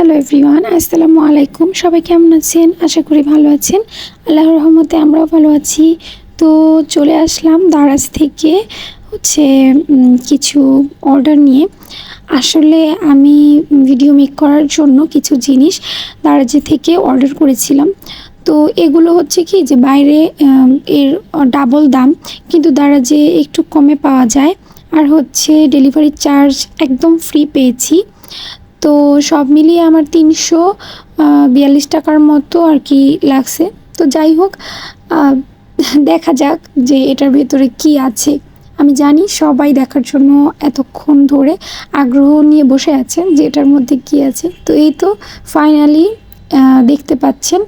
Hello everyone আসসালামু আলাইকুম সবাই কেমন আছেন? আশা করি ভালো আছেন। আল্লাহ রহমতে আমরাও ভালো আছি। তো চলে আসলাম দারাজ থেকে হচ্ছে কিছু অর্ডার নিয়ে। আসলে আমি ভিডিও মেক করার জন্য কিছু জিনিস দারাজে থেকে অর্ডার করেছিলাম। তো এগুলো হচ্ছে কি যে বাইরে এর ডাবল দাম, কিন্তু দারাজে একটু কমে পাওয়া যায়। আর হচ্ছে ডেলিভারি চার্জ একদম ফ্রি পেয়েছি। তো সব মিলিয়ে আমার তিনশো বিয়াল্লিশ টাকার মতো আর কি লাগছে। তো যাই হোক দেখা যাক যে এটার ভেতরে কি আছে। আমি জানি সবাই দেখার জন্য এতক্ষণ ধরে আগ্রহ নিয়ে বসে আছেন যে এটার মধ্যে কি আছে। তো এই তো ফাইনালি দেখতে পাচ্ছেন।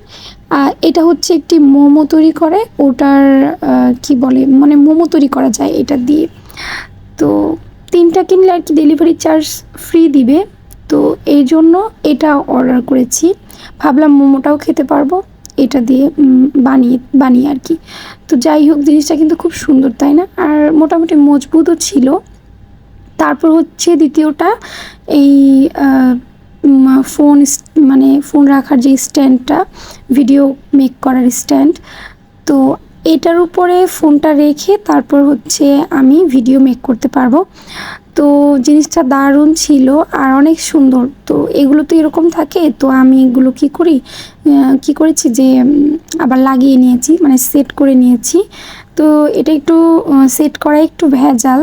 এটা হচ্ছে একটি মোমো তৈরি করে। ওটার কি বলে মানে মোমো তৈরি করা যায় এটা দিয়ে। তো তিনটা কিনলে আর কি ডেলিভারি চার্জ ফ্রি দিবে। তো এই জন্য এটা অর্ডার করেছি। ভাবলাম মোমোটাও খেতে পারব, এটা দিয়ে বানিয়ে বানিয়ে আর কি। তো যাই হোক, জিনিসটা কিন্তু খুব সুন্দর, তাই না? আর মোটামুটি মজবুতও ছিল। তারপর হচ্ছে দ্বিতীয়টা, এই ফোন মানে ফোন রাখার যে স্ট্যান্ডটা ভিডিও মেক করার স্ট্যান্ড তো এটার উপরে ফোনটা রেখে তারপর হচ্ছে আমি ভিডিও মেক করতে পারব। তো জিনিসটা দারুণ ছিল আর অনেক সুন্দর। তো এগুলো তো এরকম থাকে, তো আমি এগুলো কি করি? কি করেছি যে আবার লাগিয়ে নিয়েছি মানে সেট করে নিয়েছি। তো এটা একটু সেট করা একটু ভেজাল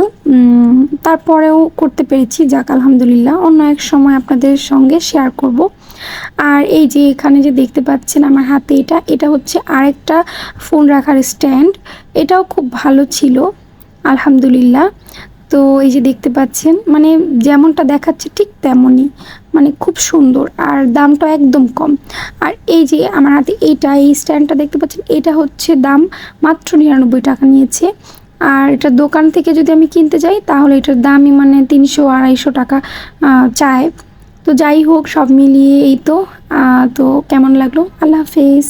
তারপরেও করতে পেরেছি, যাক, আলহামদুলিল্লাহ। অন্য এক সময় আপনাদের সঙ্গে শেয়ার করব। আর এই যে এখানে যে দেখতে পাচ্ছেন আমার হাতে এটা এটা হচ্ছে আরেকটা ফোন রাখার স্ট্যান্ড এটাও খুব ভালো ছিল, আলহামদুলিল্লাহ। তো এই যে দেখতে পাচ্ছেন মানে যেমনটা দেখাচ্ছে ঠিক তেমনই মানে খুব সুন্দর আর দামটা একদম কম। আর এই যে আমার হাতে এইটা, এই স্ট্যান্ডটা দেখতে পাচ্ছেন, এটা হচ্ছে দাম মাত্র নিরানব্বই টাকা নিয়েছে। আর এটা দোকান থেকে যদি আমি কিনতে যাই, তাহলে এটার দামই মানে তিনশো আড়াইশো টাকা চায়। তো যাই হোক, সব মিলিয়ে এই তো তো কেমন লাগল? আল্লাহ হাফেজ।